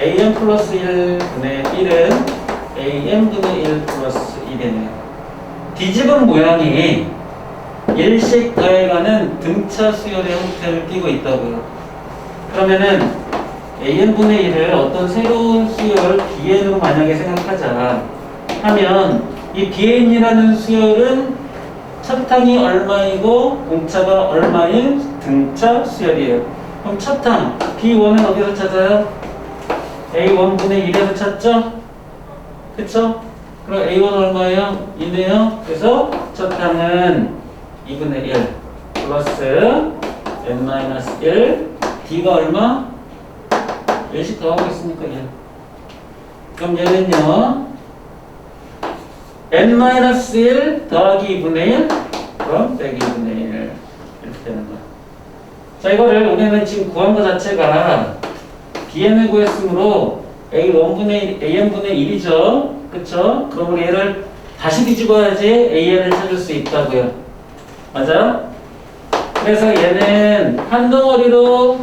am 플러스 1분의 1은 am분의 1 플러스 1이네요. 뒤집은 모양이 일식 더해가는 등차 수열의 형태를 띠고 있다고요. 그러면은 am분의 1을 어떤 새로운 수열 bn으로 만약에 생각하자 하면 이 bn이라는 수열은 첫 항이 얼마이고 공차가 얼마인 등차 수열이에요. 그럼 첫 항 b1은 어디서 찾아요? A1분의 1에서 찾죠? 그쵸? 그럼 a1 얼마예요? 2네요. 그래서 첫 항은 2분의 1 플러스 n-1 d가 얼마? 1씩 더하고 있으니까 1 그럼 얘는요 n-1 더하기 2분의 1 그럼 빼기 2분의 1 이렇게 되는 거야 자 이거를 우리는 지금 구한 것 자체가 bn을 구했으므로 a1분의 1, an분의 1이죠 그쵸? 그럼 우리 얘를 다시 뒤집어야지 an을 찾을 수 있다고요 맞아요? 그래서 얘는 한 덩어리로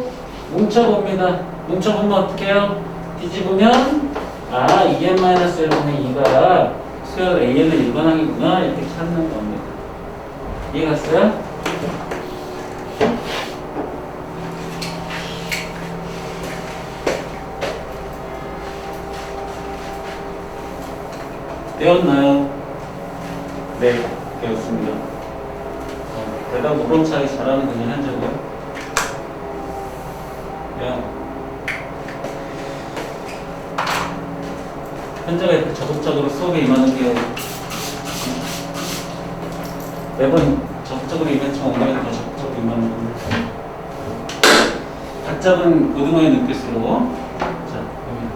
뭉쳐봅니다. 뭉쳐보면 어떻게 해요? 뒤집으면 아 2n-1분의 2가 수열 an의 일반항이구나 이렇게 찾는 겁니다. 이해 갔어요? 배웠나요? 네, 배웠습니다. 어, 대답 우렁차게 잘하는 분이 한적이요? 그냥 현재가 이렇게 적극적으로 수업에 임하는 게 매번 적극적으로 임했지만 오늘은 더 적극적으로 임하는 겁니다. 각 잡은 고등어의 눈빛으로 자, 여기.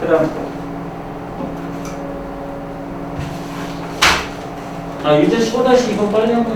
그다음 아 유제 15-2번 빨리 한번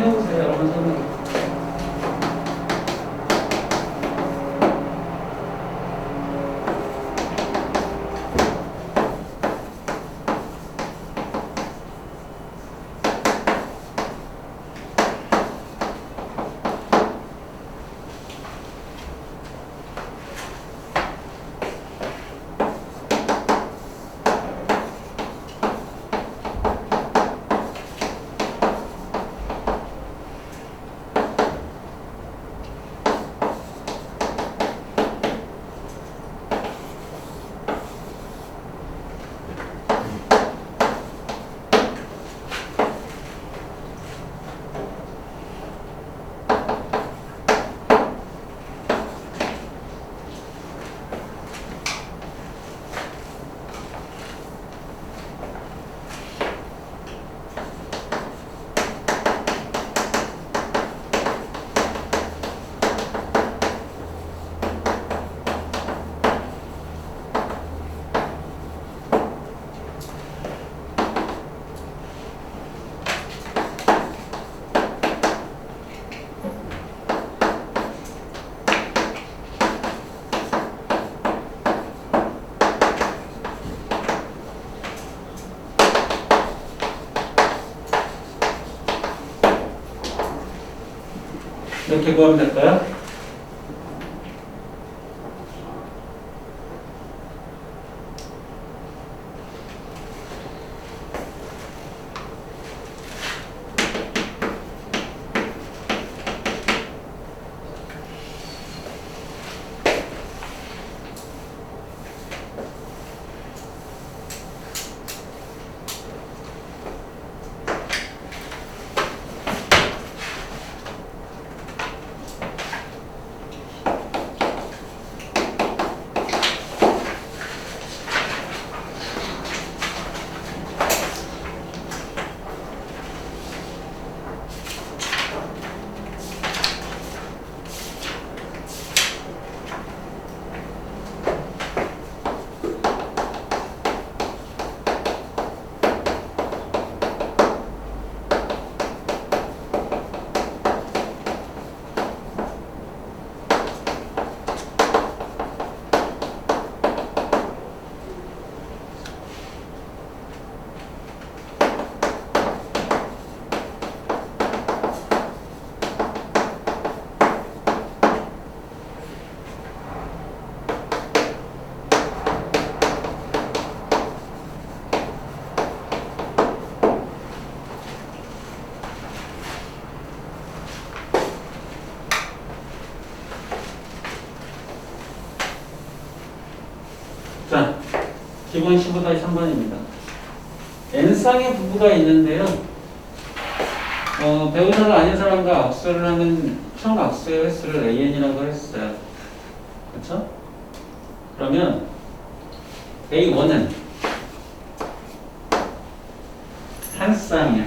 Então, que eu vou dakika. 1번, 15-3번입니다. N쌍의 부부가 있는데요. 어, 배우자가 아닌 사람과 악수를 하면 총 악수의 횟수를 AN이라고 했어요. 그렇죠 그러면 A1은 한 쌍이야.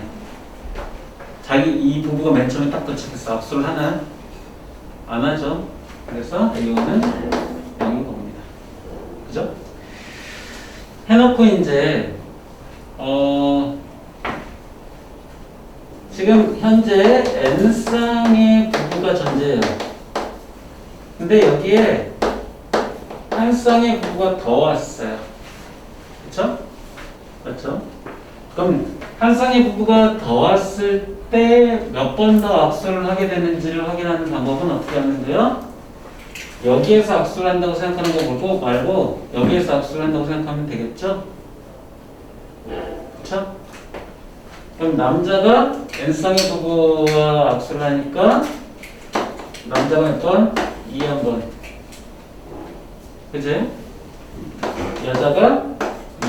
자기 이 부부가 맨 처음에 딱 도착했어. 악수를 하나 안 하죠. 그래서 A1은 해놓고 이제 어 지금 현재 n 쌍의 부부가 전제예요. 근데 여기에 한 쌍의 부부가 더 왔어요. 그렇죠? 그렇죠? 그럼 한 쌍의 부부가 더 왔을 때 몇 번 더 악수를 하게 되는지를 확인하는 방법은 어떻게 하는데요? 여기에서 악수를 한다고 생각하는 거 말고, 말고 여기에서 악수를 한다고 생각하면 되겠죠? 그쵸? 그럼 남자가 N쌍의 부부와 악수를 하니까 남자가 몇 번? 2 한 번. 그지? 여자가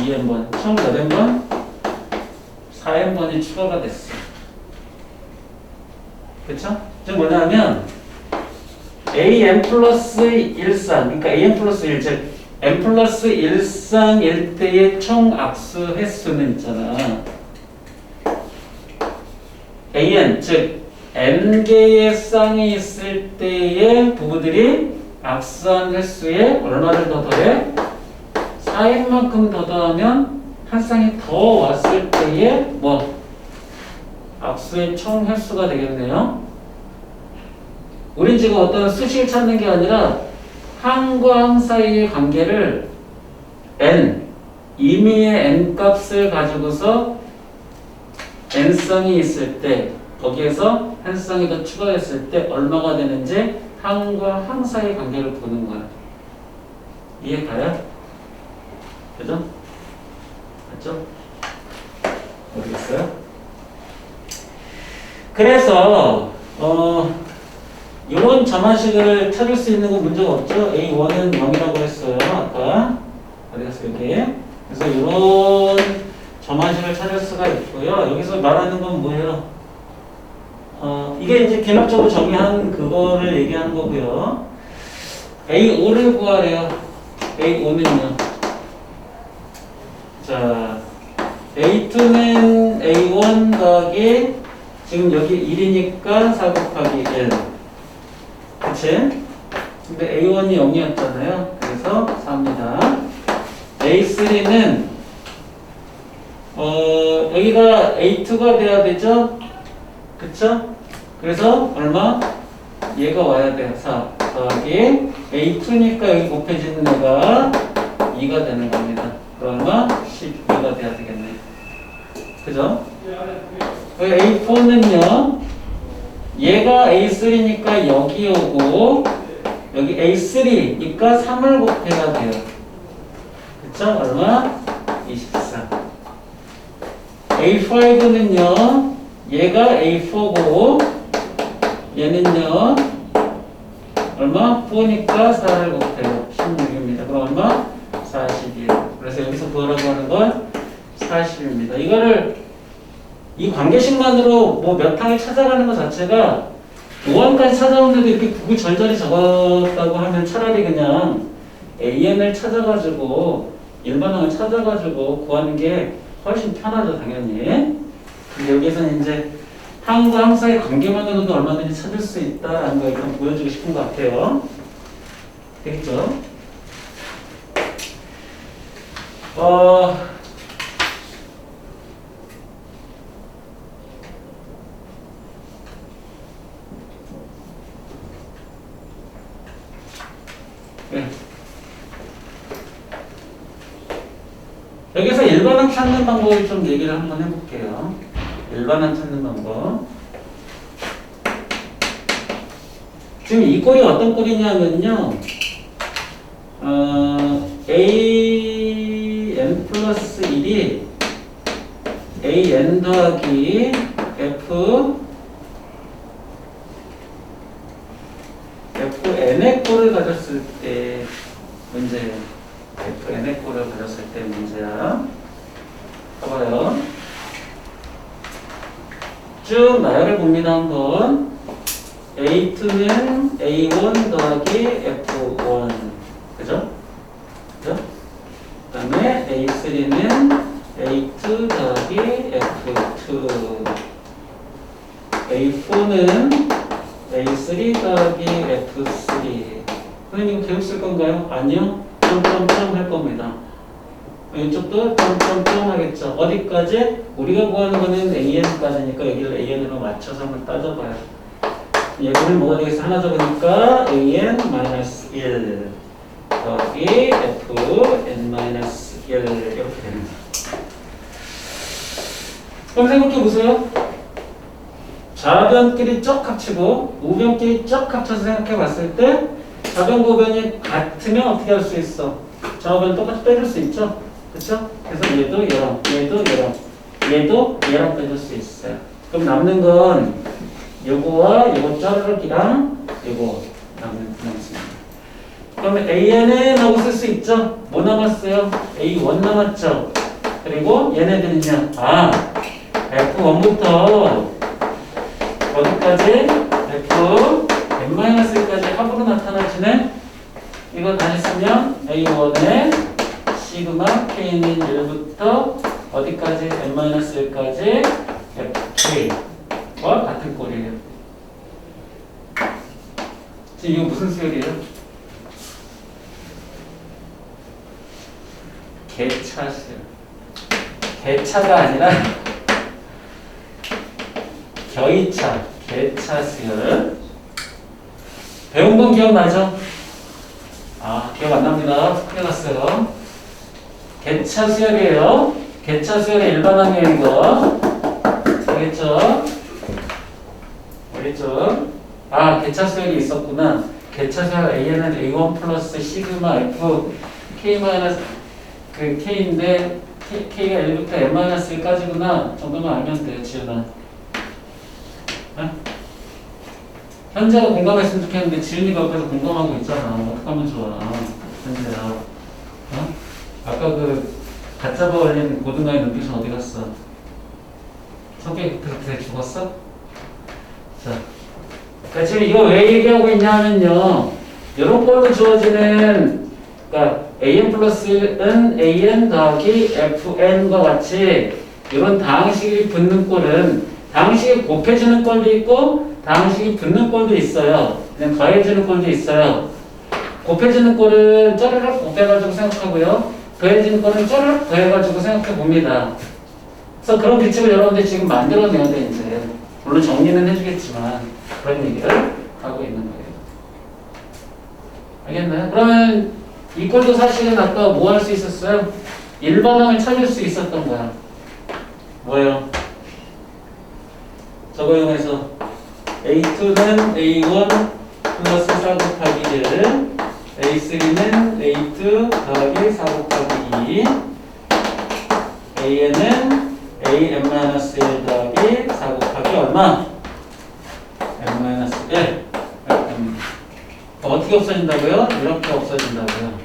2 한 번. 총몇한 번? 4한 번이 추가가 됐어. 그쵸? 즉 뭐냐면 am 플러스 1쌍 그러니까 am 플러스 1, 즉 m 플러스 1쌍일 때의 총 악수 횟수는 있잖아 an 즉 n 개의 쌍이 있을 때의 부부들이 악수한 횟수에 얼마를 더 더해? 4인 만큼 더 더하면 한 쌍이 더 왔을 때의 뭐 악수의 총 횟수가 되겠네요. 우린 지금 어떤 수식을 찾는 게 아니라 항과 항 사이의 관계를 n 임의의 n 값을 가지고서 n 쌍이 있을 때 거기에서 한 쌍이 더 추가했을 때 얼마가 되는지 항과 항 사이의 관계를 보는 거야. 이해 가요? 그죠? 맞죠? 모르겠어요? 그래서 어 이런 점화식을 찾을 수 있는 건 문제가 없죠. A1은 0이라고 했어요. 아까 어디 갔어 여기. 그래서 이런 점화식을 찾을 수가 있고요. 여기서 말하는 건 뭐예요? 어 이게 이제 개념적으로 정의한 그거를 얘기하는 거고요. A5를 구하래요. A5는요. 자, A2는 A1 더하기 지금 여기 1이니까 4 곱하기 1 그치? 근데 A1이 0이었잖아요 그래서 4입니다 A3는 어 여기가 A2가 돼야 되죠? 그쵸? 그래서 얼마? 얘가 와야 돼요 4 더하기 A2니까 여기 곱해지는 애가 2가 되는 겁니다 그럼 얼마? 12가 돼야 되겠네 그죠? A4는요, 얘가 A3니까 여기 오고, 여기 A3니까 3을 곱해야 돼요. 그쵸? 얼마? 24. A5는요, 얘가 A4고, 얘는요, 얼마? 4니까 4를 곱해요. 16입니다. 그럼 얼마? 41. 그래서 여기서 뭐라고 하는 건 40입니다. 이거를 이 관계식만으로 뭐 몇 항을 찾아가는 것 자체가 5항까지 찾아오는데도 이렇게 구글 절절히 적었다고 하면 차라리 그냥 AN을 찾아가지고 일반항을 찾아가지고 구하는 게 훨씬 편하죠 당연히 근데 여기서는 이제 항과 항 사이 관계만으로도 얼마든지 찾을 수 있다라는 걸좀 보여주고 싶은 것 같아요 되겠죠? 어... 네. 여기서 일반항 찾는 방법을 좀 얘기를 한번 해볼게요. 일반항 찾는 방법. 지금 이 꼴이 어떤 꼴이냐면요. 어, a n 플러스 1이 a n 더하기 f fn의 꼴을 가졌을 때 문제예요. fn n의 꼴을 가졌을 때 문제야. 봐봐요. 쭉 나열을 봅니다, 한번. A2는 A1 더하기 F1. 그죠? 그죠? 그 다음에 A3는 A2 더하기 F2. A4는 A3 더하기 F3. 선생님 이거 배웠을 건가요? 아니요. 점점점 할 겁니다. 이쪽도 점점점 하겠죠. 어디까지? 우리가 구하는 거는 AN까지니까 여기를 AN으로 맞춰서 한번 따져봐요. 얘를 뭐가 되겠어? 하나 적으니까 AN-1 더하기 FN-1 이렇게 됩니다. 그럼 생각해 보세요. 좌변끼리 쩍 합치고 우변끼리 쩍 합쳐서 생각해 봤을 때 좌변 고변이 같으면 어떻게 할 수 있어? 좌우변 똑같이 빼줄 수 있죠? 그쵸? 그래서 얘도 얘랑 얘도 얘랑 얘도 얘랑 빼줄 수 있어요. 그럼 남는 건 요거와 요거 짜르륵이랑 요거 남는 남습니다. 그러면 AN은 하고 쓸 수 있죠? 뭐 남았어요? A1 남았죠? 그리고 얘네들은요. 아 F1부터 어디까지? F n-1까지 합으로 나타나지네? 이거 다시 쓰면 A1에 시그마 K는 1부터 어디까지? n-1까지 FK와 같은 꼴이에요. 지금 이거 무슨 수열이에요? 개차 수열. 개차가 아니라 겨이차, 개차 수열. 배운 건 기억나죠? 아, 기억 안 납니다. 큰일 났어요. 개차 수열이에요. 개차 수열의 일반항의 거. 알겠죠? 알겠죠? 아, 개차 수열이 있었구나. 개차 수열 A는 A1 플러스 시그마 F K 마이너스 그 K인데 K, K가 1부터 M 마이너스 1까지구나. 정도만 알면 돼요, 지은아. 어? 현재가 공감했으면 좋겠는데 지은이가 옆에서 공감하고 있잖아. 어떡하면 좋아. 현재야. 어? 아까 그 가짜바 올린 고등어의 눈빛은 어디 갔어? 성격이 그렇게 죽었어? 자. 그러니까 지금 이거 왜 얘기하고 있냐면요. 이런 걸로 주어지는, 그러니까 an 플러스는 an 더하기 fn과 같이 이런 다항식이 붙는 꼴은 다항식이 곱해지는 꼴도 있고 다항식이 붙는 꼴도 있어요. 그냥 더해지는 꼴도 있어요. 곱해지는 꼴은 짜르륵 곱해가지고 생각하고요. 더해지는 꼴은 짜르륵 더해가지고 생각해 봅니다. 그래서 그런 규칙을 여러분들 지금 만들어내야 돼 이제. 물론 정리는 해주겠지만 그런 얘기를 하고 있는 거예요. 알겠나요? 그러면 이 꼴도 사실은 아까 뭐 할 수 있었어요? 일반항을 찾을 수 있었던 거야. 뭐예요? 저거 이용해서 A2는 A1 플러스 4 곱하기 1 A3는 A2 더하기 4 곱하기 2 AN은 AM-1 더하기 4 곱하기 얼마? M-1 이렇게 됩니다. 어떻게 없어진다고요? 이렇게 없어진다고요.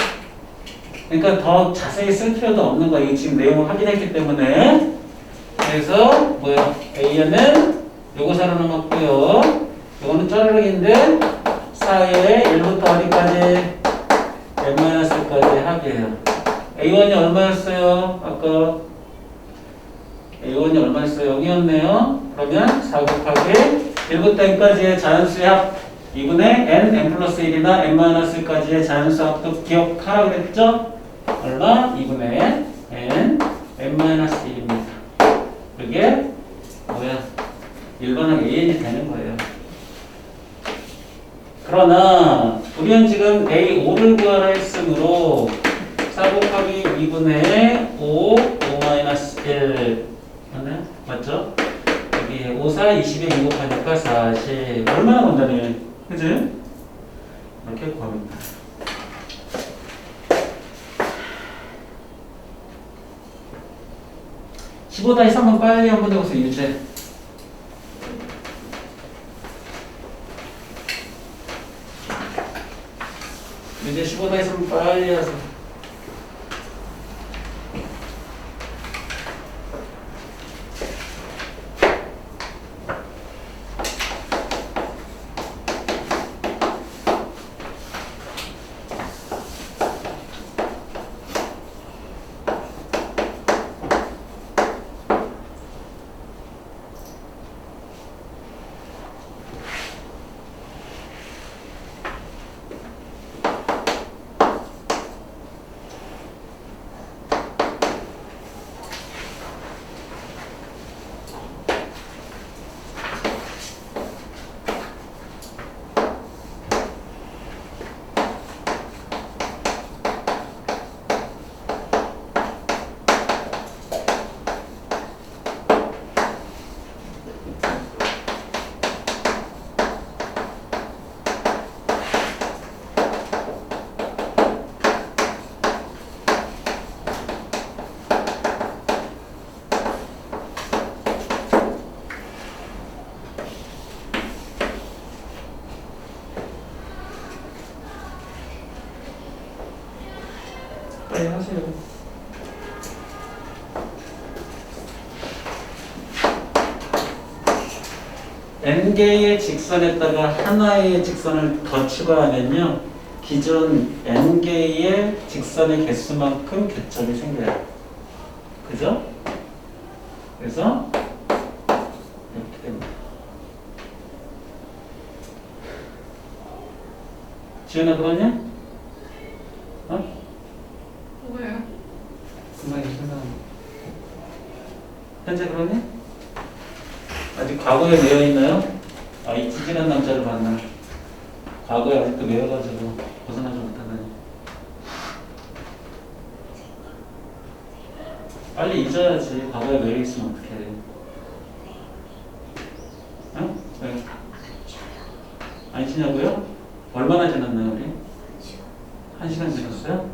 그러니까 더 자세히 쓸 필요도 없는. 이거 지금 내용을 확인했기 때문에. 그래서 뭐야? A는 요거 살아남았고요. 요거는 짜르륵인데 사이에 1부터 어디까지? M-1까지 합이에요. A1이 얼마였어요? 아까 A1이 얼마였어요? 0이었네요. 그러면 4 곱하기 1부터 n까지의 자연수의 합 2분의 n, n 플러스 1이나 n-1까지의 자연수 합도 기억하라 그랬죠? 얼마? 2분의 n, n-1입니다. 그게 뭐야? 일반항 an이 되는 거예요. 그러나 우리는 지금 a5를 구하라 했으므로 4 곱하기 2분의 5, 5 마이너스 1 맞죠? 여기 5, 4, 20에 2 곱하니까 40 얼마나 간단해 그지? 이렇게 구합니다 (15 다시 3번) 빨리 한번 해보세요 유제 유제 (15 다시 3번) 빨리 하세요 네, 하세요. N개의 직선에다가 하나의 직선을 더 추가하면요. 기존 n개의 직선의 개수만큼 교점이 생겨요. 그죠? 그래서 이렇게 됩니다. 지은아 그러냐? 어? 뭐예요? 금방 생각 현재 그러니? 아직 과거에 매여 있나요? 아, 이 찌질한 남자를 만나. 과거에 아직도 매여가지고 벗어나지 못하다니. 빨리 잊어야지. 과거에 매여 있으면 어떡해. 응? 왜? 안 치냐고요? 얼마나 지났나요, 우리? 한 시간 지났어요?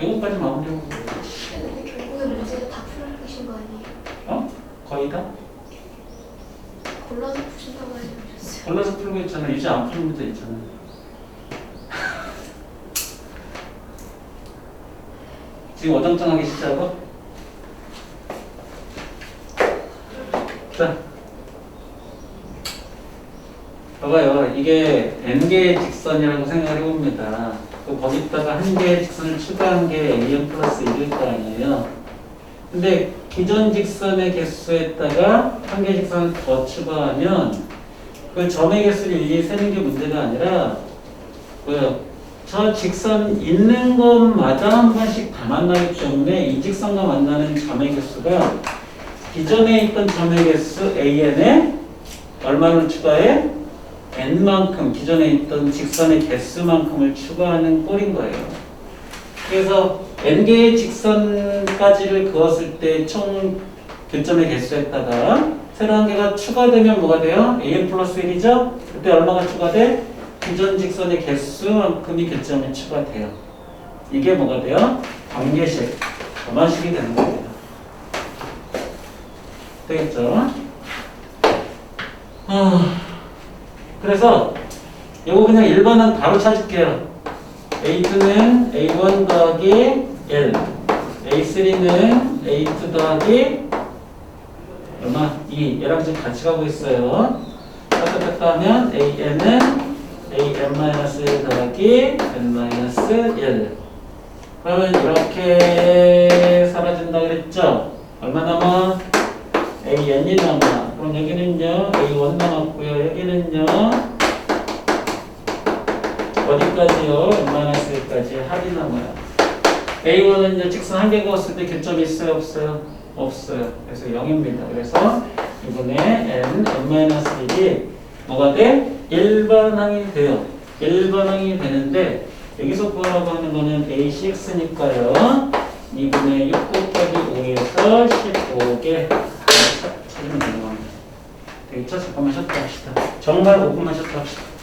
이거까지 마무리하고. 결국에 문제를 다 풀어내신 거 아니에요? 어? 거의 다? 골라서 푸신다고 하지 않으셨어요? 골라서 풀고 있잖아. 이제 안 푸는 문제 있잖아. 지금 어정쩡하게 시작하고? 자. 봐봐요. 이게 n개의 직선이라고 생각을 해봅니다. 그 거기다가 한 개의 직선을 추가한 게 an 플러스 1일 거 아니에요. 근데 기존 직선의 개수에다가 한 개의 직선을 더 추가하면 그 점의 개수를 일일이 세는 게 문제가 아니라 뭐요? 저 직선 있는 것마다 한 번씩 다 만나기 때문에 이 직선과 만나는 점의 개수가 기존에 있던 점의 개수 an에 얼마를 추가해? N만큼 기존에 있던 직선의 개수만큼을 추가하는 꼴인 거예요. 그래서 n개의 직선까지를 그었을 때 총 교점의 개수에다가 새로 한 개가 추가되면 뭐가 돼요? an 플러스 1이죠? 그때 얼마가 추가돼? 기존 직선의 개수만큼이 교점에 추가돼요. 이게 뭐가 돼요? 관계식, 전환식이 되는 겁니다. 되겠죠? 아, 그래서 이거 그냥 일반은 바로 찾을게요. A2는 A1 더하기 L, A3는 A2 더하기 얼마? 2. 얘랑 지금 같이 가고 있어요. 뺐다 하면 AN은 AN-1 더하기 N-1. 그러면 이렇게 사라진다 그랬죠? 얼마 남아? AN이 남아. 그럼 여기는요, A1 남았고요. 여기는요, 어디까지요? N-1까지 합이 남아요. A1은 이제 직선 한 개 그었을 때 교점이 있어요? 없어요? 없어요. 그래서 0입니다. 그래서 이번에 N, N-1이 뭐가 돼? 일반항이 돼요. 일반항이 되는데 여기서 구하라고 하는 거는 A6니까요. 2분의 6 곱하기 5에서 15개 찾으면 겁니다. 되겠죠? 잠깐만 쉬었다 합시다. 정말 5분만 쉬었다 합시다.